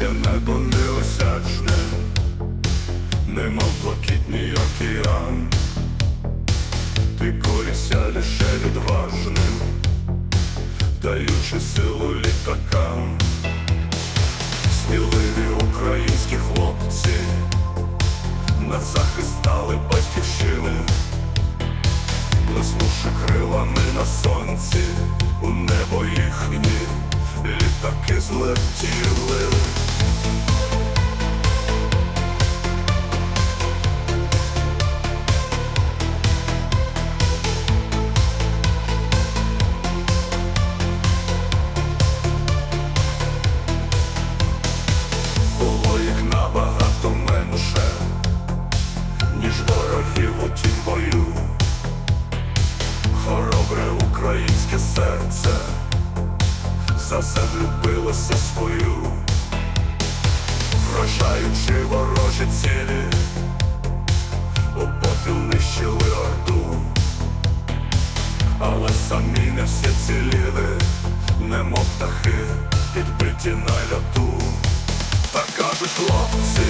Небо неосячне, немов блакитний океан, ти корися лише відважним, даючи силу літакам, сміливі українські хлопці на захист стали батьківщини, блиснувши крилами на сонці, у небо їхні літаки злетіли. Українське серце за землю билося свою, вражаючи ворожі цілі, у нищили орду, але самі не всі ціліли, немов птахи, підбиті на льоту. Та кажуть хлопці,